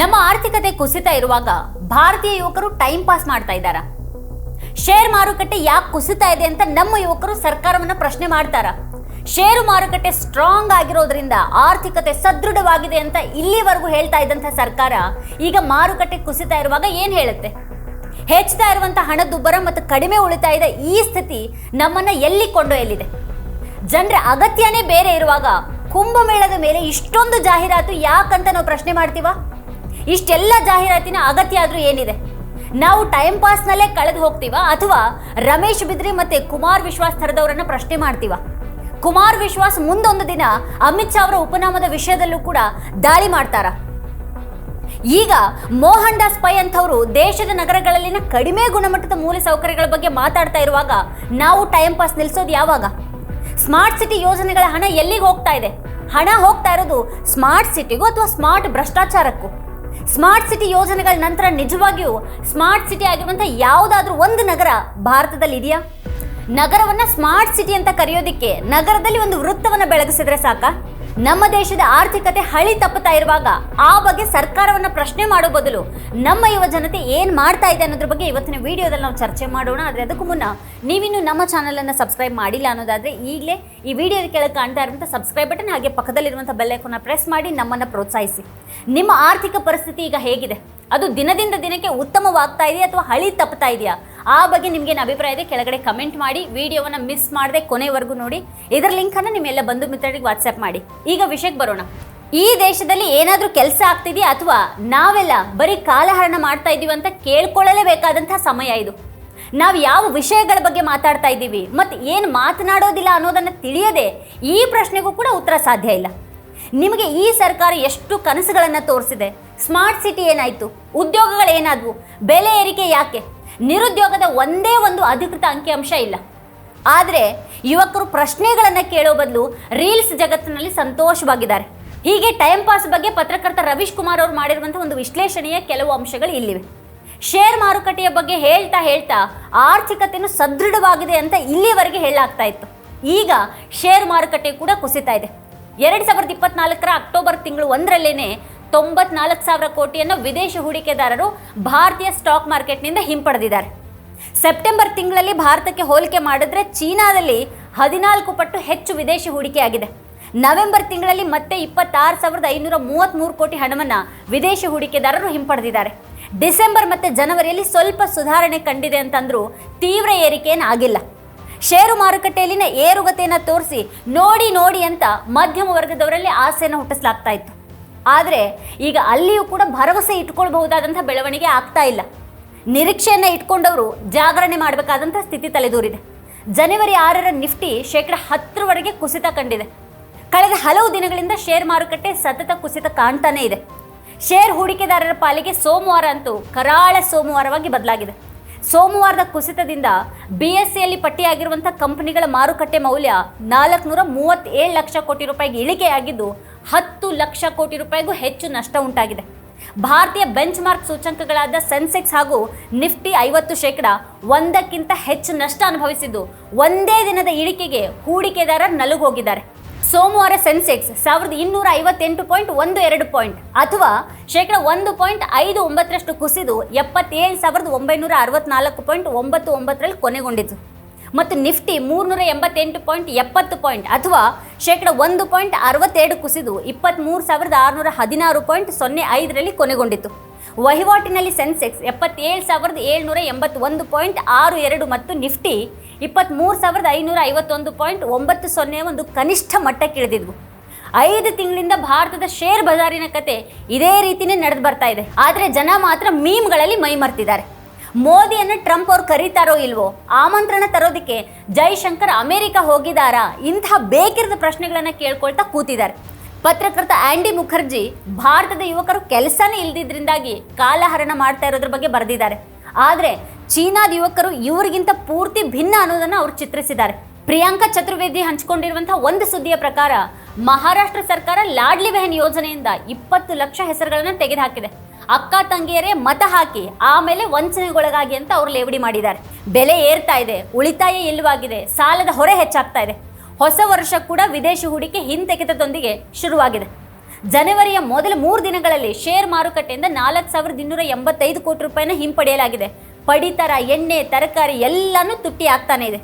ನಮ್ಮ ಆರ್ಥಿಕತೆ ಕುಸಿತ ಇರುವಾಗ ಭಾರತೀಯ ಯುವಕರು ಟೈಮ್ ಪಾಸ್ ಮಾಡ್ತಾ ಇದ್ದಾರಾ? ಶೇರ್ ಮಾರುಕಟ್ಟೆ ಯಾಕೆ ಕುಸಿತ ಇದೆ ಅಂತ ನಮ್ಮ ಯುವಕರು ಸರ್ಕಾರವನ್ನ ಪ್ರಶ್ನೆ ಮಾಡ್ತಾರ? ಷೇರು ಮಾರುಕಟ್ಟೆ ಸ್ಟ್ರಾಂಗ್ ಆಗಿರೋದ್ರಿಂದ ಆರ್ಥಿಕತೆ ಸದೃಢವಾಗಿದೆ ಅಂತ ಇಲ್ಲಿವರೆಗೂ ಹೇಳ್ತಾ ಇದ್ದಂಥ ಸರ್ಕಾರ ಈಗ ಮಾರುಕಟ್ಟೆ ಕುಸಿತಾ ಇರುವಾಗ ಏನ್ ಹೇಳುತ್ತೆ? ಹೆಚ್ಚುತ್ತಾ ಇರುವಂತಹ ಹಣದುಬ್ಬರ ಮತ್ತು ಕಡಿಮೆ ಉಳಿತಾಯದ ಈ ಸ್ಥಿತಿ ನಮ್ಮನ್ನ ಎಲ್ಲಿ ಕೊಂಡೊಯ್ಯಲಿದೆ? ಜನರ ಅಗತ್ಯನೇ ಬೇರೆ ಇರುವಾಗ ಕುಂಭಮೇಳದ ಮೇಲೆ ಇಷ್ಟೊಂದು ಜಾಹೀರಾತು ಯಾಕಂತ ನಾವು ಪ್ರಶ್ನೆ ಮಾಡ್ತೀವ? ಇಷ್ಟೆಲ್ಲ ಜಾಹೀರಾತಿನ ಅಗತ್ಯ ಆದರೂ ಏನಿದೆ? ನಾವು ಟೈಮ್ ಪಾಸ್ನಲ್ಲೇ ಕಳೆದು ಹೋಗ್ತೀವ? ಅಥವಾ ರಮೇಶ್ ಬಿದ್ರಿ ಮತ್ತೆ ಕುಮಾರ್ ವಿಶ್ವಾಸ್ ಥರದವರನ್ನ ಪ್ರಶ್ನೆ ಮಾಡ್ತೀವ? ಕುಮಾರ್ ವಿಶ್ವಾಸ್ ಮುಂದೊಂದು ದಿನ ಅಮಿತ್ ಶಾ ಅವರ ಉಪನಾಮದ ವಿಷಯದಲ್ಲೂ ಕೂಡ ದಾಳಿ ಮಾಡ್ತಾರ? ಈಗ ಮೋಹನ್ ದಾಸ್ ಪೈ ಅಂತವರು ದೇಶದ ನಗರಗಳಲ್ಲಿನ ಕಡಿಮೆ ಗುಣಮಟ್ಟದ ಮೂಲ ಸೌಕರ್ಯಗಳ ಬಗ್ಗೆ ಮಾತಾಡ್ತಾ ಇರುವಾಗ ನಾವು ಟೈಮ್ ಪಾಸ್ ನಿಲ್ಸೋದು ಯಾವಾಗ? ಸ್ಮಾರ್ಟ್ ಸಿಟಿ ಯೋಜನೆಗಳ ಹಣ ಎಲ್ಲಿಗೆ ಹೋಗ್ತಾ ಇದೆ? ಹಣ ಹೋಗ್ತಾ ಇರೋದು ಸ್ಮಾರ್ಟ್ ಸಿಟಿಗೂ ಅಥವಾ ಸ್ಮಾರ್ಟ್ ಭ್ರಷ್ಟಾಚಾರಕ್ಕೂ? ಸ್ಮಾರ್ಟ್ ಸಿಟಿ ಯೋಜನೆಗಳ ನಂತರ ನಿಜವಾಗಿಯೂ ಸ್ಮಾರ್ಟ್ ಸಿಟಿ ಆಗಿರುವಂಥ ಯಾವುದಾದ್ರೂ ಒಂದು ನಗರ ಭಾರತದಲ್ಲಿ ಇದೆಯಾ? ನಗರವನ್ನ ಸ್ಮಾರ್ಟ್ ಸಿಟಿ ಅಂತ ಕರೆಯೋದಿಕ್ಕೆ ನಗರದಲ್ಲಿ ಒಂದು ವೃತ್ತವನ್ನ ಬೆಳಗಿಸಿದ್ರೆ ಸಾಕ? ನಮ್ಮ ದೇಶದ ಆರ್ಥಿಕತೆ ಹಳಿ ತಪ್ಪುತ್ತಾ ಇರುವಾಗ ಆ ಬಗ್ಗೆ ಸರ್ಕಾರವನ್ನ ಪ್ರಶ್ನೆ ಮಾಡೋ ಬದಲು ನಮ್ಮ ಯುವ ಜನತೆ ಏನ್ ಮಾಡ್ತಾ ಇದೆ ಅನ್ನೋದ್ರ ಬಗ್ಗೆ ಇವತ್ತಿನ ವಿಡಿಯೋದಲ್ಲಿ ನಾವು ಚರ್ಚೆ ಮಾಡೋಣ. ಆದ್ರೆ ಅದಕ್ಕೂ ಮುನ್ನ ನೀವಿನ್ನು ನಮ್ಮ ಚಾನಲ್ ಅನ್ನ ಸಬ್ಸ್ಕ್ರೈಬ್ ಮಾಡಿಲ್ಲ ಅನ್ನೋದಾದ್ರೆ ಈಗಲೇ ಈ ವಿಡಿಯೋದ ಕೆಳಗೆ ಕಾಣ್ತಾ ಇರುವಂಥ ಸಬ್ಸ್ಕ್ರೈಬ್ ಬಟನ್ ಹಾಗೆ ಪಕ್ಕದಲ್ಲಿರುವಂಥ ಬೆಲ್ ಐಕಾನ್ನ ಪ್ರೆಸ್ ಮಾಡಿ ನಮ್ಮನ್ನ ಪ್ರೋತ್ಸಾಹಿಸಿ. ನಿಮ್ಮ ಆರ್ಥಿಕ ಪರಿಸ್ಥಿತಿ ಈಗ ಹೇಗಿದೆ? ಅದು ದಿನದಿಂದ ದಿನಕ್ಕೆ ಉತ್ತಮವಾಗ್ತಾ ಇದೆಯಾ ಅಥವಾ ಹಳಿ ತಪ್ಪತಾ ಇದೆಯಾ? ಆ ಬಗ್ಗೆ ನಿಮ್ಗೇನು ಅಭಿಪ್ರಾಯ ಇದೆ, ಕೆಳಗಡೆ ಕಮೆಂಟ್ ಮಾಡಿ. ವಿಡಿಯೋವನ್ನು ಮಿಸ್ ಮಾಡದೆ ಕೊನೆವರೆಗೂ ನೋಡಿ. ಇದರ ಲಿಂಕನ್ನು ನಿಮ್ಮೆಲ್ಲ ಬಂಧು ಮಿತ್ರರಿಗೆ ವಾಟ್ಸಪ್ ಮಾಡಿ. ಈಗ ವಿಷಯಕ್ಕೆ ಬರೋಣ. ಈ ದೇಶದಲ್ಲಿ ಏನಾದರೂ ಕೆಲಸ ಆಗ್ತಿದೆಯಾ ಅಥವಾ ನಾವೆಲ್ಲ ಬರೀ ಕಾಲಹರಣ ಮಾಡ್ತಾ ಇದ್ದೀವಿ ಅಂತ ಕೇಳ್ಕೊಳ್ಳಲೇಬೇಕಾದಂತಹ ಸಮಯ ಇದು. ನಾವು ಯಾವ ವಿಷಯಗಳ ಬಗ್ಗೆ ಮಾತಾಡ್ತಾ ಇದ್ದೀವಿ ಮತ್ತು ಏನು ಮಾತನಾಡೋದಿಲ್ಲ ಅನ್ನೋದನ್ನು ತಿಳಿಯದೆ ಈ ಪ್ರಶ್ನೆಗೂ ಕೂಡ ಉತ್ತರ ಸಾಧ್ಯ ಇಲ್ಲ. ನಿಮಗೆ ಈ ಸರ್ಕಾರ ಎಷ್ಟು ಕನಸುಗಳನ್ನು ತೋರಿಸಿದೆ? ಸ್ಮಾರ್ಟ್ ಸಿಟಿ ಏನಾಯಿತು? ಉದ್ಯೋಗಗಳು ಏನಾದವು? ಬೆಲೆ ಏರಿಕೆ ಯಾಕೆ? ನಿರುದ್ಯೋಗದ ಒಂದೇ ಒಂದು ಅಧಿಕೃತ ಅಂಕಿಅಂಶ ಇಲ್ಲ. ಆದರೆ ಯುವಕರು ಪ್ರಶ್ನೆಗಳನ್ನು ಕೇಳೋ ಬದಲು ರೀಲ್ಸ್ ಜಗತ್ತಿನಲ್ಲಿ ಸಂತೋಷವಾಗಿದ್ದಾರೆ. ಹೀಗೆ ಟೈಮ್ ಪಾಸ್ ಬಗ್ಗೆ ಪತ್ರಕರ್ತ ರವೀಶ್ ಕುಮಾರ್ ಅವರು ಮಾಡಿರುವಂಥ ಒಂದು ವಿಶ್ಲೇಷಣೆಯ ಕೆಲವು ಅಂಶಗಳು ಇಲ್ಲಿವೆ. ಶೇರ್ ಮಾರುಕಟ್ಟೆಯ ಬಗ್ಗೆ ಹೇಳ್ತಾ ಹೇಳ್ತಾ ಆರ್ಥಿಕತೆಯನ್ನು ಸದೃಢವಾಗಿದೆ ಅಂತ ಇಲ್ಲಿವರೆಗೆ ಹೇಳಲಾಗ್ತಾ ಇತ್ತು. ಈಗ ಶೇರ್ ಮಾರುಕಟ್ಟೆ ಕೂಡ ಕುಸಿತಾ ಇದೆ. ಎರಡು ಸಾವಿರದ ಇಪ್ಪತ್ನಾಲ್ಕರ ಅಕ್ಟೋಬರ್ ತಿಂಗಳು ಒಂದರಲ್ಲೇನೆ ತೊಂಬತ್ನಾಲ್ಕು ಸಾವಿರ ಕೋಟಿಯನ್ನು ವಿದೇಶಿ ಹೂಡಿಕೆದಾರರು ಭಾರತೀಯ ಸ್ಟಾಕ್ ಮಾರ್ಕೆಟ್ನಿಂದ ಹಿಂಪಡೆದಿದ್ದಾರೆ. ಸೆಪ್ಟೆಂಬರ್ ತಿಂಗಳಲ್ಲಿ ಭಾರತಕ್ಕೆ ಹೋಲಿಕೆ ಮಾಡಿದ್ರೆ ಚೀನಾದಲ್ಲಿ ಹದಿನಾಲ್ಕು ಪಟ್ಟು ಹೆಚ್ಚು ವಿದೇಶಿ ಹೂಡಿಕೆ ಆಗಿದೆ ನವೆಂಬರ್ ತಿಂಗಳಲ್ಲಿ ಮತ್ತೆ ಇಪ್ಪತ್ತಾರು ಸಾವಿರದ ಐನೂರ ಮೂವತ್ತ್ಮೂರು ಕೋಟಿ ಹಣವನ್ನು ವಿದೇಶಿ ಹೂಡಿಕೆದಾರರು ಹಿಂಪಡೆದಿದ್ದಾರೆ. ಡಿಸೆಂಬರ್ ಮತ್ತು ಜನವರಿಯಲ್ಲಿ ಸ್ವಲ್ಪ ಸುಧಾರಣೆ ಕಂಡಿದೆ ಅಂತಂದರೂ ತೀವ್ರ ಏರಿಕೆಯನ್ನು ಆಗಿಲ್ಲ. ಷೇರು ಮಾರುಕಟ್ಟೆಯಲ್ಲಿನ ಏರುಗತೆಯನ್ನು ತೋರಿಸಿ ನೋಡಿ ನೋಡಿ ಅಂತ ಮಧ್ಯಮ ವರ್ಗದವರಲ್ಲಿ ಆಸೆಯನ್ನು ಹುಟ್ಟಿಸಲಾಗ್ತಾ ಇತ್ತು. ಆದರೆ ಈಗ ಅಲ್ಲಿಯೂ ಕೂಡ ಭರವಸೆ ಇಟ್ಕೊಳ್ಬಹುದಾದಂಥ ಬೆಳವಣಿಗೆ ಆಗ್ತಾ ಇಲ್ಲ. ನಿರೀಕ್ಷೆಯನ್ನು ಇಟ್ಕೊಂಡವರು ಜಾಗರಣೆ ಮಾಡಬೇಕಾದಂಥ ಸ್ಥಿತಿ ತಲೆದೂರಿದೆ. ಜನವರಿ ಆರರ ನಿಫ್ಟಿ ಶೇಕಡ ಹತ್ತರವರೆಗೆ ಕುಸಿತ ಕಂಡಿದೆ. ಕಳೆದ ಹಲವು ದಿನಗಳಿಂದ ಷೇರು ಮಾರುಕಟ್ಟೆ ಸತತ ಕುಸಿತ ಕಾಣ್ತಾನೇ ಇದೆ. ಶೇರ್ ಹೂಡಿಕೆದಾರರ ಪಾಲಿಗೆ ಸೋಮವಾರ ಅಂತೂ ಕರಾಳ ಸೋಮವಾರವಾಗಿ ಬದಲಾಗಿದೆ. ಸೋಮವಾರದ ಕುಸಿತದಿಂದ ಬಿಎಸ್ಸಿಯಲ್ಲಿ ಎಸ್ ಸಿಯಲ್ಲಿ ಪಟ್ಟಿಯಾಗಿರುವಂಥ ಕಂಪನಿಗಳ ಮಾರುಕಟ್ಟೆ ಮೌಲ್ಯ ನಾಲ್ಕುನೂರ ಮೂವತ್ತೇಳು ಲಕ್ಷ ಕೋಟಿ ರೂಪಾಯಿಗೆ ಇಳಿಕೆಯಾಗಿದ್ದು, ಹತ್ತು ಲಕ್ಷ ಕೋಟಿ ರೂಪಾಯಿಗೂ ಹೆಚ್ಚು ನಷ್ಟ ಉಂಟಾಗಿದೆ. ಭಾರತೀಯ ಬೆಂಚ್ ಮಾರ್ಕ್ ಸೂಚಂಕಗಳಾದ ಸೆನ್ಸೆಕ್ಸ್ ಹಾಗೂ ನಿಫ್ಟಿ ಐವತ್ತು ಶೇಕಡ ಒಂದಕ್ಕಿಂತ ಹೆಚ್ಚು ನಷ್ಟ ಅನುಭವಿಸಿದ್ದು, ಒಂದೇ ದಿನದ ಇಳಿಕೆಗೆ ಹೂಡಿಕೆದಾರರು ನಲುಗು ಹೋಗಿದ್ದಾರೆ ಸೋಮವಾರ ಸೆನ್ಸೆಕ್ಸ್ ಸಾವಿರದ ಇನ್ನೂರ ಐವತ್ತೆಂಟು ಪಾಯಿಂಟ್ ಒಂದು ಎರಡು ಪಾಯಿಂಟ್ ಅಥವಾ ಶೇಕಡ ಒಂದು ಪಾಯಿಂಟ್ ಐದು ಒಂಬತ್ತರಷ್ಟು ಕುಸಿದು ಎಪ್ಪತ್ತೇಳು ಸಾವಿರದ ಒಂಬೈನೂರ ಅರವತ್ನಾಲ್ಕು ಪಾಯಿಂಟ್ ಒಂಬತ್ತು ಒಂಬತ್ತರಲ್ಲಿ ಕೊನೆಗೊಂಡಿತು. ಮತ್ತು ನಿಫ್ಟಿ ಮೂರ್ನೂರ ಎಂಬತ್ತೆಂಟು ಪಾಯಿಂಟ್ ಎಪ್ಪತ್ತು ಪಾಯಿಂಟ್ ಅಥವಾ ಶೇಕಡ ಒಂದು ಪಾಯಿಂಟ್ ಅರವತ್ತೆರಡು ಕುಸಿದು ಇಪ್ಪತ್ತ್ಮೂರು ಸಾವಿರದ ಆರುನೂರ ಹದಿನಾರು ಪಾಯಿಂಟ್ ಸೊನ್ನೆ ಐದರಲ್ಲಿ ಕೊನೆಗೊಂಡಿತು. ವಹಿವಾಟಿನಲ್ಲಿ ಸೆನ್ಸೆಕ್ಸ್ ಎಪ್ಪತ್ತೇಳು ಸಾವಿರದ ಏಳ್ನೂರ ಎಂಬತ್ತೊಂದು ಪಾಯಿಂಟ್ ಆರು ಎರಡು ಮತ್ತು ನಿಫ್ಟಿ ಇಪ್ಪತ್ತ್ಮೂರು ಸಾವಿರದ ಐನೂರ ಐವತ್ತೊಂದು ಪಾಯಿಂಟ್ ಒಂಬತ್ತು ಸೊನ್ನೆ ಒಂದು ಕನಿಷ್ಠ ಮಟ್ಟಕ್ಕಿಳಿದಿದ್ವು. ಐದು ತಿಂಗಳಿಂದ ಭಾರತದ ಶೇರ್ ಬಜಾರಿನ ಕತೆ ಇದೇ ರೀತಿಯೇ ನಡೆದು ಬರ್ತಾ ಇದೆ. ಆದರೆ ಜನ ಮಾತ್ರ ಮೀಮ್ಗಳಲ್ಲಿ ಮೈ ಮರ್ತಿದ್ದಾರೆ. ಮೋದಿಯನ್ನು ಟ್ರಂಪ್ ಅವ್ರು ಕರೀತಾರೋ ಇಲ್ವೋ, ಆಮಂತ್ರಣ ತರೋದಕ್ಕೆ ಜೈಶಂಕರ್ ಅಮೆರಿಕ ಹೋಗಿದಾರಾ ಇಂತಹ ಬೇಕಿರದ ಪ್ರಶ್ನೆಗಳನ್ನು ಕೇಳ್ಕೊಳ್ತಾ ಕೂತಿದ್ದಾರೆ. ಪತ್ರಕರ್ತ ಆಂಡಿ ಮುಖರ್ಜಿ ಭಾರತದ ಯುವಕರು ಕೆಲಸನೇ ಇಲ್ದಿದ್ರಿಂದಾಗಿ ಕಾಲಹರಣ ಮಾಡ್ತಾ ಇರೋದ್ರ ಬಗ್ಗೆ ಬರೆದಿದ್ದಾರೆ. ಆದರೆ ಚೀನಾದ ಯುವಕರು ಇವರಿಗಿಂತ ಪೂರ್ತಿ ಭಿನ್ನ ಅನ್ನೋದನ್ನು ಅವರು ಚಿತ್ರಿಸಿದ್ದಾರೆ. ಪ್ರಿಯಾಂಕಾ ಚತುರ್ವೇದಿ ಹಂಚಿಕೊಂಡಿರುವಂತಹ ಒಂದು ಸುದ್ದಿಯ ಪ್ರಕಾರ ಮಹಾರಾಷ್ಟ್ರ ಸರ್ಕಾರ ಲಾಡ್ಲಿ ಬೆಹನ್ ಯೋಜನೆಯಿಂದ ಇಪ್ಪತ್ತು ಲಕ್ಷ ಹೆಸರುಗಳನ್ನು ತೆಗೆದುಹಾಕಿದೆ. ಅಕ್ಕ ತಂಗಿಯರೇ ಮತ ಹಾಕಿ ಆಮೇಲೆ ವಂಚನೆಗೊಳಗಾಗಿ ಅಂತ ಅವರು ಲೇವಡಿ ಮಾಡಿದ್ದಾರೆ. ಬೆಲೆ ಏರ್ತಾ ಇದೆ, ಉಳಿತಾಯ ಇಲ್ಲವಾಗಿದೆ, ಸಾಲದ ಹೊರೆ ಹೆಚ್ಚಾಗ್ತಾ ಇದೆ. ಹೊಸ ವರ್ಷ ಕೂಡ ವಿದೇಶಿ ಹೂಡಿಕೆ ಹಿಂತೆಗೆತದೊಂದಿಗೆ ಶುರುವಾಗಿದೆ. ಜನವರಿಯ ಮೊದಲ ಮೂರು ದಿನಗಳಲ್ಲಿ ಶೇರ್ ಮಾರುಕಟ್ಟೆಯಿಂದ ನಾಲ್ಕು ಸಾವಿರದ ಇನ್ನೂರ ಎಂಬತ್ತೈದು ಕೋಟಿ ರೂಪಾಯಿನ ಹಿಂಪಡೆಯಲಾಗಿದೆ. ಪಡಿತರ, ಎಣ್ಣೆ, ತರಕಾರಿ ಎಲ್ಲನೂ ತುಟ್ಟಿ ಆಗ್ತಾನೆ ಇದೆ.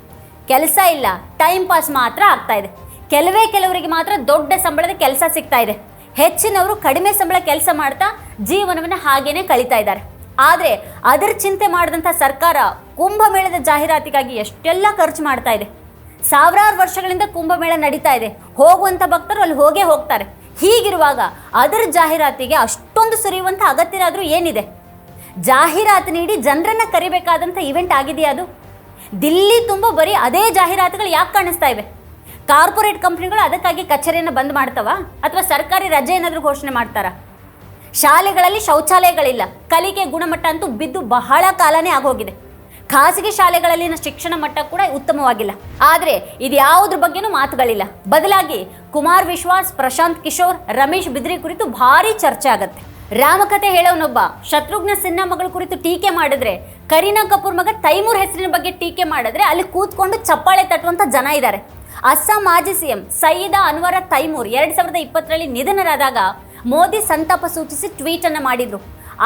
ಕೆಲಸ ಇಲ್ಲ ಟೈಮ್ ಪಾಸ್ ಮಾತ್ರ ಆಗ್ತಾ ಇದೆ. ಕೆಲವೇ ಕೆಲವರಿಗೆ ಮಾತ್ರ ದೊಡ್ಡ ಸಂಬಳದ ಕೆಲಸ ಸಿಗ್ತಾ ಇದೆ. ಹೆಚ್ಚಿನವರು ಕಡಿಮೆ ಸಂಬಳ ಕೆಲಸ ಮಾಡ್ತಾ ಜೀವನವನ್ನು ಹಾಗೇನೆ ಕಳೀತಾ ಇದ್ದಾರೆ. ಆದರೆ ಅದರ ಚಿಂತೆ ಮಾಡಿದಂಥ ಸರ್ಕಾರ ಕುಂಭಮೇಳದ ಜಾಹೀರಾತಿಗಾಗಿ ಎಷ್ಟೆಲ್ಲ ಖರ್ಚು ಮಾಡ್ತಾ ಇದೆ. ಸಾವಿರಾರು ವರ್ಷಗಳಿಂದ ಕುಂಭಮೇಳ ನಡೀತಾ ಇದೆ. ಹೋಗುವಂಥ ಭಕ್ತರು ಅಲ್ಲಿ ಹೋಗೇ ಹೋಗ್ತಾರೆ. ಹೀಗಿರುವಾಗ ಅದರ ಜಾಹೀರಾತಿಗೆ ಅಷ್ಟೊಂದು ಸುರಿಯುವಂಥ ಅಗತ್ಯನಾದರೂ ಏನಿದೆ? ಜಾಹೀರಾತು ನೀಡಿ ಜನರನ್ನು ಕರಿಬೇಕಾದಂಥ ಇವೆಂಟ್ ಆಗಿದೆಯಾ ಅದು? ದಿಲ್ಲಿ ತುಂಬ ಬರೀ ಅದೇ ಜಾಹೀರಾತುಗಳು ಯಾಕೆ ಕಾಣಿಸ್ತಾ ಇವೆ? ಕಾರ್ಪೊರೇಟ್ ಕಂಪ್ನಿಗಳು ಅದಕ್ಕಾಗಿ ಕಚೇರಿಯನ್ನು ಬಂದ್ ಮಾಡ್ತಾವ? ಅಥವಾ ಸರ್ಕಾರಿ ರಜೆ ಏನಾದರೂ ಘೋಷಣೆ ಮಾಡ್ತಾರಾ? ಶಾಲೆಗಳಲ್ಲಿ ಶೌಚಾಲಯಗಳಿಲ್ಲ. ಕಲಿಕೆ ಗುಣಮಟ್ಟ ಅಂತೂ ಬಿದ್ದು ಬಹಳ ಕಾಲನೇ ಆಗೋಗಿದೆ. ಖಾಸಗಿ ಶಾಲೆಗಳಲ್ಲಿನ ಶಿಕ್ಷಣ ಮಟ್ಟ ಕೂಡ ಉತ್ತಮವಾಗಿಲ್ಲ. ಆದರೆ ಇದು ಯಾವುದ್ರ ಬಗ್ಗೆನೂ ಮಾತುಗಳಿಲ್ಲ. ಬದಲಾಗಿ ಕುಮಾರ್ ವಿಶ್ವಾಸ್, ಪ್ರಶಾಂತ್ ಕಿಶೋರ್, ರಮೇಶ್ ಬಿದ್ರಿ ಕುರಿತು ಭಾರಿ ಚರ್ಚೆ ಆಗತ್ತೆ. ರಾಮಕಥೆ ಹೇಳೋನೊಬ್ಬ ಶತ್ರುಘ್ನ ಸಿನ್ಹಾ ಕುರಿತು ಟೀಕೆ ಮಾಡಿದ್ರೆ, ಕರೀನಾ ಕಪೂರ್ ಮಗ ತೈಮೂರ್ ಹೆಸರಿನ ಬಗ್ಗೆ ಟೀಕೆ ಮಾಡಿದ್ರೆ ಅಲ್ಲಿ ಕೂತ್ಕೊಂಡು ಚಪ್ಪಾಳೆ ತಟ್ಟುವಂತ ಜನ ಇದ್ದಾರೆ ಅಸ್ಸಾಂ ಮಾಜಿ ಸಿಎಂ ಸಯ್ಯದ ಅನ್ವರ ತೈಮೂರ್ ಎರಡು ಸಾವಿರದ ಇಪ್ಪತ್ತರಲ್ಲಿ ನಿಧನರಾದಾಗ ಮೋದಿ ಸಂತಾಪ ಸೂಚಿಸಿ ಟ್ವೀಟ್ ಅನ್ನ ಮಾಡಿದ್ರು.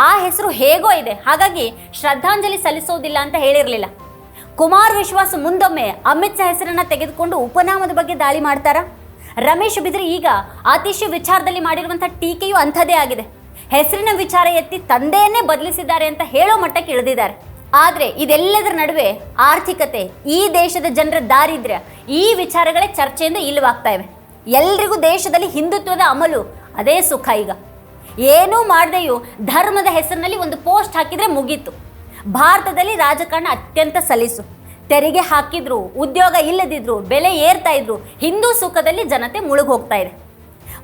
ಆ ಹೆಸರು ಹೇಗೋ ಇದೆ. ಹಾಗಾಗಿ ಶ್ರದ್ಧಾಂಜಲಿ ಸಲ್ಲಿಸೋದಿಲ್ಲ ಅಂತ ಹೇಳಿರಲಿಲ್ಲ. ಕುಮಾರ್ ವಿಶ್ವಾಸ್ ಮುಂದೊಮ್ಮೆ ಅಮಿತ್ ಶಾ ಹೆಸರನ್ನು ತೆಗೆದುಕೊಂಡು ಉಪನಾಮದ ಬಗ್ಗೆ ದಾಳಿ ಮಾಡ್ತಾರಾ? ರಮೇಶ್ ಬಿದ್ರೆ ಈಗ ಆತಿಶಿ ವಿಚಾರದಲ್ಲಿ ಮಾಡಿರುವಂಥ ಟೀಕೆಯು ಅಂಥದ್ದೇ ಆಗಿದೆ. ಹೆಸರಿನ ವಿಚಾರ ಎತ್ತಿ ತಂದೆಯನ್ನೇ ಬದಲಿಸಿದ್ದಾರೆ ಅಂತ ಹೇಳೋ ಮಟ್ಟಕ್ಕೆ ಇಳಿದಿದ್ದಾರೆ. ಆದರೆ ಇದೆಲ್ಲದರ ನಡುವೆ ಆರ್ಥಿಕತೆ, ಈ ದೇಶದ ಜನರ ದಾರಿದ್ರ್ಯ, ಈ ವಿಚಾರಗಳೇ ಚರ್ಚೆಯಿಂದ ಇಲ್ಲವಾಗ್ತಾ ಇವೆ. ಎಲ್ರಿಗೂ ದೇಶದಲ್ಲಿ ಹಿಂದುತ್ವದ ಅಮಲು, ಅದೇ ಸುಖ ಈಗ. ಏನೂ ಮಾಡದೆಯೂ ಧರ್ಮದ ಹೆಸರಿನಲ್ಲಿ ಒಂದು ಪೋಸ್ಟ್ ಹಾಕಿದರೆ ಮುಗೀತು. ಭಾರತದಲ್ಲಿ ರಾಜಕಾರಣ ಅತ್ಯಂತ ಸಲೀಸು. ತೆರಿಗೆ ಹಾಕಿದ್ರು, ಉದ್ಯೋಗ ಇಲ್ಲದಿದ್ರು, ಬೆಲೆ ಏರ್ತಾ ಇದ್ರು, ಹಿಂದೂ ಸುಖದಲ್ಲಿ ಜನತೆ ಮುಳುಗ್ ಹೋಗ್ತಾ ಇದೆ.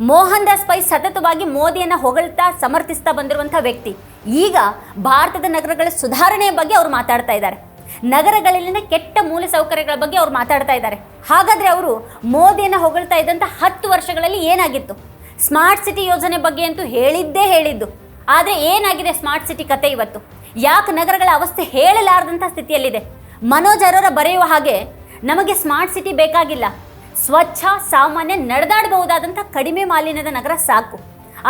ಮೋಹನ್ ದಾಸ್ ಪೈ ಸತತವಾಗಿ ಮೋದಿಯನ್ನು ಹೊಗಳ್ತಾ ಸಮರ್ಥಿಸ್ತಾ ಬಂದಿರುವಂಥ ವ್ಯಕ್ತಿ. ಈಗ ಭಾರತದ ನಗರಗಳ ಸುಧಾರಣೆಯ ಬಗ್ಗೆ ಅವರು ಮಾತಾಡ್ತಾ ಇದ್ದಾರೆ. ನಗರಗಳಲ್ಲಿನ ಕೆಟ್ಟ ಮೂಲಸೌಕರ್ಯಗಳ ಬಗ್ಗೆ ಅವ್ರು ಮಾತಾಡ್ತಾ ಇದ್ದಾರೆ. ಹಾಗಾದರೆ ಅವರು ಮೋದಿಯನ್ನು ಹೊಗಳ್ತಾ ಇದ್ದಂಥ ಹತ್ತು ವರ್ಷಗಳಲ್ಲಿ ಏನಾಗಿತ್ತು? ಸ್ಮಾರ್ಟ್ ಸಿಟಿ ಯೋಜನೆ ಬಗ್ಗೆ ಅಂತೂ ಹೇಳಿದ್ದೇ ಹೇಳಿದ್ದು. ಆದರೆ ಏನಾಗಿದೆ ಸ್ಮಾರ್ಟ್ ಸಿಟಿ ಕತೆ ಇವತ್ತು? ಯಾಕೆ ನಗರಗಳ ಅವಸ್ಥೆ ಹೇಳಲಾರದಂಥ ಸ್ಥಿತಿಯಲ್ಲಿದೆ? ಮನೋಜ್ ಅರೋರ ಬರೆಯುವ ಹಾಗೆ ನಮಗೆ ಸ್ಮಾರ್ಟ್ ಸಿಟಿ ಬೇಕಾಗಿಲ್ಲ. ಸ್ವಚ್ಛ, ಸಾಮಾನ್ಯ ನಡೆದಾಡಬಹುದಾದಂಥ ಕಡಿಮೆ ಮಾಲಿನ್ಯದ ನಗರ ಸಾಕು.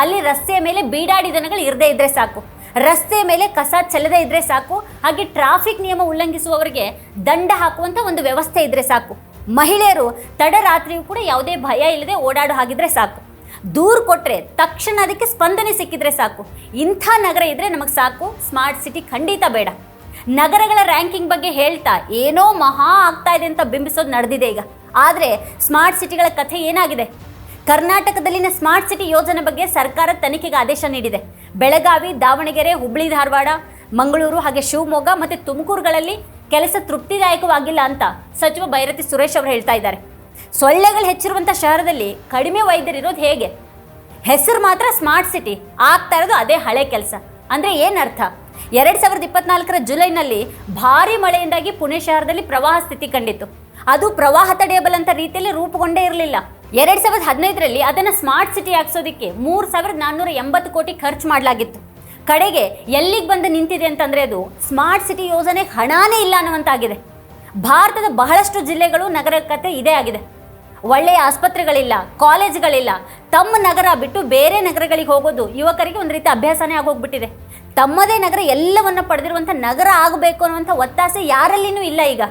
ಅಲ್ಲಿ ರಸ್ತೆಯ ಮೇಲೆ ಬೀಡಾಡಿ ದನಗಳು ಇರದೇ ಇದ್ದರೆ ಸಾಕು. ರಸ್ತೆಯ ಮೇಲೆ ಕಸ ಚೆಲ್ಲದೆ ಇದ್ದರೆ ಸಾಕು. ಹಾಗೆ ಟ್ರಾಫಿಕ್ ನಿಯಮ ಉಲ್ಲಂಘಿಸುವವರಿಗೆ ದಂಡ ಹಾಕುವಂಥ ಒಂದು ವ್ಯವಸ್ಥೆ ಇದ್ದರೆ ಸಾಕು. ಮಹಿಳೆಯರು ತಡರಾತ್ರಿಯೂ ಕೂಡ ಯಾವುದೇ ಭಯ ಇಲ್ಲದೆ ಓಡಾಡೋ ಹಾಗಿದ್ರೆ ಸಾಕು. ದೂರು ಕೊಟ್ಟರೆ ತಕ್ಷಣ ಅದಕ್ಕೆ ಸ್ಪಂದನೆ ಸಿಕ್ಕಿದ್ರೆ ಸಾಕು. ಇಂಥ ನಗರ ಇದ್ರೆ ನಮಗೆ ಸಾಕು. ಸ್ಮಾರ್ಟ್ ಸಿಟಿ ಖಂಡಿತ ಬೇಡ. ನಗರಗಳ ರ್ಯಾಂಕಿಂಗ್ ಬಗ್ಗೆ ಹೇಳ್ತಾ ಏನೋ ಮಹಾ ಆಗ್ತಾ ಇದೆ ಅಂತ ಬಿಂಬಿಸೋದು ನಡೆದಿದೆ ಈಗ. ಆದರೆ ಸ್ಮಾರ್ಟ್ ಸಿಟಿಗಳ ಕಥೆ ಏನಾಗಿದೆ? ಕರ್ನಾಟಕದಲ್ಲಿನ ಸ್ಮಾರ್ಟ್ ಸಿಟಿ ಯೋಜನೆ ಬಗ್ಗೆ ಸರ್ಕಾರ ತನಿಖೆಗೆ ಆದೇಶ ನೀಡಿದೆ. ಬೆಳಗಾವಿ, ದಾವಣಗೆರೆ ಹುಬ್ಬಳ್ಳಿ ಧಾರವಾಡ, ಮಂಗಳೂರು ಹಾಗೆ ಶಿವಮೊಗ್ಗ ಮತ್ತು ತುಮಕೂರುಗಳಲ್ಲಿ ಕೆಲಸ ತೃಪ್ತಿದಾಯಕವಾಗಿಲ್ಲ ಅಂತ ಸಚಿವ ಭೈರತಿ ಸುರೇಶ್ ಅವರು ಹೇಳ್ತಾ ಇದ್ದಾರೆ. ಸೊಳ್ಳೆಗಳು ಹೆಚ್ಚಿರುವಂಥ ಶಹರದಲ್ಲಿ ಕಡಿಮೆ ವೈದ್ಯರಿರೋದು ಹೇಗೆ? ಹೆಸರು ಮಾತ್ರ ಸ್ಮಾರ್ಟ್ ಸಿಟಿ ಆಗ್ತಾ ಇರೋದು ಅದೇ ಹಳೆ ಕೆಲಸ. ಅಂದರೆ ಏನರ್ಥ ಎರಡು ಸಾವಿರದ ಇಪ್ಪತ್ನಾಲ್ಕರ ಜುಲೈನಲ್ಲಿ ಭಾರಿ ಮಳೆಯಿಂದಾಗಿ ಪುಣೆ ಶಹರದಲ್ಲಿ ಪ್ರವಾಹ ಸ್ಥಿತಿ ಕಂಡಿತ್ತು. ಅದು ಪ್ರವಾಹ ತಡೆಯಬಲ್ಲಂತ ರೀತಿಯಲ್ಲಿ ರೂಪುಗೊಂಡೇ ಇರಲಿಲ್ಲ. ಎರಡು ಸಾವಿರದ ಹದಿನೈದರಲ್ಲಿ ಅದನ್ನು ಸ್ಮಾರ್ಟ್ ಸಿಟಿ ಹಾಕ್ಸೋದಕ್ಕೆ ಮೂರು ಸಾವಿರದ ನಾನ್ನೂರ ಎಂಬತ್ತು ಕೋಟಿ ಖರ್ಚು ಮಾಡಲಾಗಿತ್ತು. ಕಡೆಗೆ ಎಲ್ಲಿಗೆ ಬಂದು ನಿಂತಿದೆ ಅಂತಂದರೆ ಅದು ಸ್ಮಾರ್ಟ್ ಸಿಟಿ ಯೋಜನೆಗೆ ಹಣಾನೇ ಇಲ್ಲ ಅನ್ನುವಂತಾಗಿದೆ. ಭಾರತದ ಬಹಳಷ್ಟು ಜಿಲ್ಲೆಗಳು ನಗರ ಕತೆ ಇದೇ ಆಗಿದೆ. ಒಳ್ಳೆಯ ಆಸ್ಪತ್ರೆಗಳಿಲ್ಲ, ಕಾಲೇಜ್ಗಳಿಲ್ಲ. ತಮ್ಮ ನಗರ ಬಿಟ್ಟು ಬೇರೆ ನಗರಗಳಿಗೆ ಹೋಗೋದು ಯುವಕರಿಗೆ ಒಂದು ರೀತಿ ಅಭ್ಯಾಸನೇ ಆಗೋಗ್ಬಿಟ್ಟಿದೆ. ತಮ್ಮದೇ ನಗರ ಎಲ್ಲವನ್ನು ಪಡೆದಿರುವಂಥ ನಗರ ಆಗಬೇಕು ಅನ್ನುವಂಥ ಒತ್ತಾಸೆ ಯಾರಲ್ಲಿನೂ ಇಲ್ಲ ಈಗ.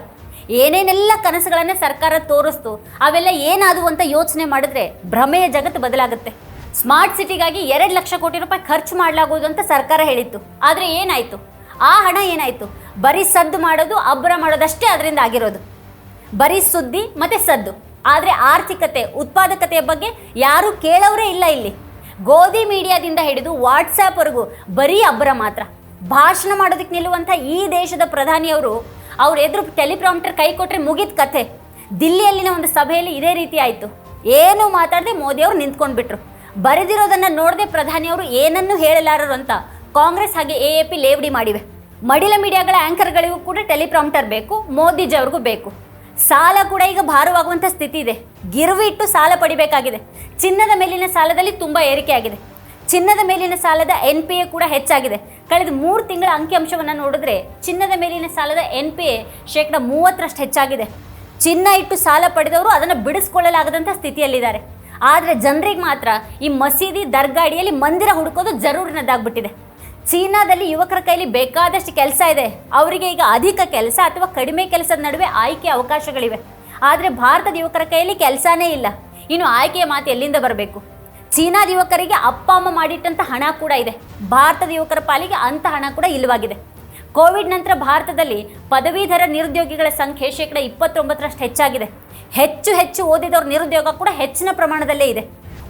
ಏನೇನೆಲ್ಲ ಕನಸುಗಳನ್ನು ಸರ್ಕಾರ ತೋರಿಸ್ತು, ಅವೆಲ್ಲ ಏನಾದವು ಅಂತ ಯೋಚನೆ ಮಾಡಿದ್ರೆ ಭ್ರಮೆಯ ಜಗತ್ತು ಬದಲಾಗುತ್ತೆ. ಸ್ಮಾರ್ಟ್ ಸಿಟಿಗಾಗಿ ಎರಡು ಲಕ್ಷ ಕೋಟಿ ರೂಪಾಯಿ ಖರ್ಚು ಮಾಡಲಾಗುವುದು ಅಂತ ಸರ್ಕಾರ ಹೇಳಿತ್ತು. ಆದರೆ ಏನಾಯಿತು? ಆ ಹಣ ಏನಾಯಿತು? ಬರೀ ಸದ್ದು ಮಾಡೋದು, ಅಬ್ಬರ ಮಾಡೋದಷ್ಟೇ ಅದರಿಂದ ಆಗಿರೋದು. ಬರೀ ಸುದ್ದಿ ಮತ್ತು ಸದ್ದು. ಆದರೆ ಆರ್ಥಿಕತೆ, ಉತ್ಪಾದಕತೆಯ ಬಗ್ಗೆ ಯಾರೂ ಕೇಳೋರೇ ಇಲ್ಲ ಇಲ್ಲಿ. ಗೋಧಿ ಮೀಡಿಯಾದಿಂದ ಹಿಡಿದು ವಾಟ್ಸ್ಯಾಪ್ವರೆಗೂ ಬರೀ ಅಬ್ಬರ ಮಾತ್ರ. ಭಾಷಣ ಮಾಡೋದಕ್ಕೆ ನಿಲ್ಲುವಂಥ ಈ ದೇಶದ ಪ್ರಧಾನಿಯವರು ಅವ್ರ ಎದುರು ಟೆಲಿಪ್ರಾಂಪ್ಟರ್ ಕೈ ಕೊಟ್ಟರೆ ಮುಗಿದ ಕಥೆ. ದಿಲ್ಲಿಯಲ್ಲಿನ ಒಂದು ಸಭೆಯಲ್ಲಿ ಇದೇ ರೀತಿ ಆಯಿತು. ಏನೂ ಮಾತಾಡದೆ ಮೋದಿಯವರು ನಿಂತ್ಕೊಂಡ್ಬಿಟ್ರು. ಬರೆದಿರೋದನ್ನು ನೋಡದೆ ಪ್ರಧಾನಿಯವರು ಏನನ್ನೂ ಹೇಳಲಾರರು ಅಂತ ಕಾಂಗ್ರೆಸ್ ಹಾಗೆ ಎ ಎ ಪಿ ಲೇವಡಿ ಮಾಡಿವೆ. ಮಡಿಲ ಮೀಡಿಯಾಗಳ ಆ್ಯಂಕರ್ಗಳಿಗೂ ಕೂಡ ಟೆಲಿಪ್ರಾಂಪ್ಟರ್ ಬೇಕು ಮೋದಿಜಿ ಅವ್ರಿಗೂ ಬೇಕು. ಸಾಲ ಕೂಡ ಈಗ ಭಾರವಾಗುವಂಥ ಸ್ಥಿತಿ ಇದೆ. ಗಿರ್ವಿ ಇಟ್ಟು ಸಾಲ ಪಡಿಬೇಕಾಗಿದೆ. ಚಿನ್ನದ ಮೇಲಿನ ಸಾಲದಲ್ಲಿ ತುಂಬ ಏರಿಕೆಯಾಗಿದೆ. ಚಿನ್ನದ ಮೇಲಿನ ಸಾಲದ ಎನ್ ಪಿ ಎ ಕೂಡ ಹೆಚ್ಚಾಗಿದೆ. ಕಳೆದ ಮೂರು ತಿಂಗಳ ಅಂಕಿಅಂಶವನ್ನು ನೋಡಿದ್ರೆ ಚಿನ್ನದ ಮೇಲಿನ ಸಾಲದ ಎನ್ ಪಿ ಎ ಶೇಕಡ ಮೂವತ್ತರಷ್ಟು ಹೆಚ್ಚಾಗಿದೆ. ಚಿನ್ನ ಇಟ್ಟು ಸಾಲ ಪಡೆದವರು ಅದನ್ನು ಬಿಡಿಸ್ಕೊಳ್ಳಲಾಗದಂಥ ಸ್ಥಿತಿಯಲ್ಲಿದ್ದಾರೆ. ಆದರೆ ಜನರಿಗೆ ಮಾತ್ರ ಈ ಮಸೀದಿ ದರ್ಗಾಡಿಯಲ್ಲಿ ಮಂದಿರ ಹುಡುಕೋದು ಜರೂರಿನದಾಗ್ಬಿಟ್ಟಿದೆ ಚೀನಾದಲ್ಲಿ ಯುವಕರ ಕೈಲಿ ಬೇಕಾದಷ್ಟು ಕೆಲಸ ಇದೆ. ಅವರಿಗೆ ಈಗ ಅಧಿಕ ಕೆಲಸ ಅಥವಾ ಕಡಿಮೆ ಕೆಲಸದ ನಡುವೆ ಆಯ್ಕೆ ಅವಕಾಶಗಳಿವೆ. ಆದರೆ ಭಾರತದ ಯುವಕರ ಕೈಯಲ್ಲಿ ಕೆಲಸನೇ ಇಲ್ಲ. ಇನ್ನು ಆಯ್ಕೆಯ ಮಾತು ಎಲ್ಲಿಂದ ಬರಬೇಕು? ಚೀನಾದ ಯುವಕರಿಗೆ ಅಪ್ಪ, ಅಮ್ಮ ಮಾಡಿಟ್ಟಂಥ ಹಣ ಕೂಡ ಇದೆ. ಭಾರತದ ಯುವಕರ ಪಾಲಿಗೆ ಅಂಥ ಹಣ ಕೂಡ ಇಲ್ಲವಾಗಿದೆ. ಕೋವಿಡ್ ನಂತರ ಭಾರತದಲ್ಲಿ ಪದವೀಧರ ನಿರುದ್ಯೋಗಿಗಳ ಸಂಖ್ಯೆ ಶೇಕಡ ಇಪ್ಪತ್ತೊಂಬತ್ತರಷ್ಟು ಹೆಚ್ಚಾಗಿದೆ. ಹೆಚ್ಚು ಹೆಚ್ಚು ಓದಿದವ್ರ ನಿರುದ್ಯೋಗ ಕೂಡ ಹೆಚ್ಚಿನ ಪ್ರಮಾಣದಲ್ಲೇ ಇದೆ.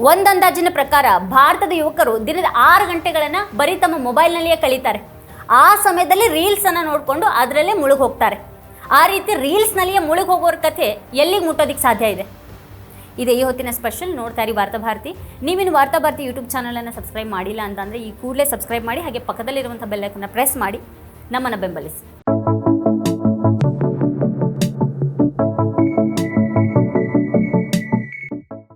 ಒಂದಂದಾಜಿನ ಪ್ರಕಾರ ಭಾರತದ ಯುವಕರು ದಿನದ ಆರು ಗಂಟೆಗಳನ್ನು ಬರೀ ತಮ್ಮ ಮೊಬೈಲ್ನಲ್ಲಿಯೇ ಕಳೀತಾರೆ. ಆ ಸಮಯದಲ್ಲಿ ರೀಲ್ಸನ್ನು ನೋಡಿಕೊಂಡು ಅದರಲ್ಲೇ ಮುಳುಗಿ ಹೋಗ್ತಾರೆ. ಆ ರೀತಿ ರೀಲ್ಸ್ನಲ್ಲಿಯೇ ಮುಳುಗಿ ಹೋಗೋರ ಕಥೆ ಎಲ್ಲಿಗೆ ಮುಟ್ಟೋದಕ್ಕೆ ಸಾಧ್ಯ ಇದೆ? ಇದೆ ಈ ಹೊತ್ತಿನ ಸ್ಪೆಷಲ್ ನೋಡ್ತಾ ಇರಿ ವಾರ್ತಾ ಭಾರತಿ. ನೀವಿನ್ನು ವಾರ್ತಾ ಭಾರತಿ ಯೂಟ್ಯೂಬ್ ಚಾನಲನ್ನು ಸಬ್ಸ್ಕ್ರೈಬ್ ಮಾಡಿಲ್ಲ ಅಂತಂದರೆ ಈ ಕೂಡಲೇ ಸಬ್ಸ್ಕ್ರೈಬ್ ಮಾಡಿ ಹಾಗೆ ಪಕ್ಕದಲ್ಲಿರುವಂಥ ಬೆಲ್ಲೈಕನ್ನ ಪ್ರೆಸ್ ಮಾಡಿ. ನಮ್ಮನ್ನು ಬೆಂಬಲಿಸಿ.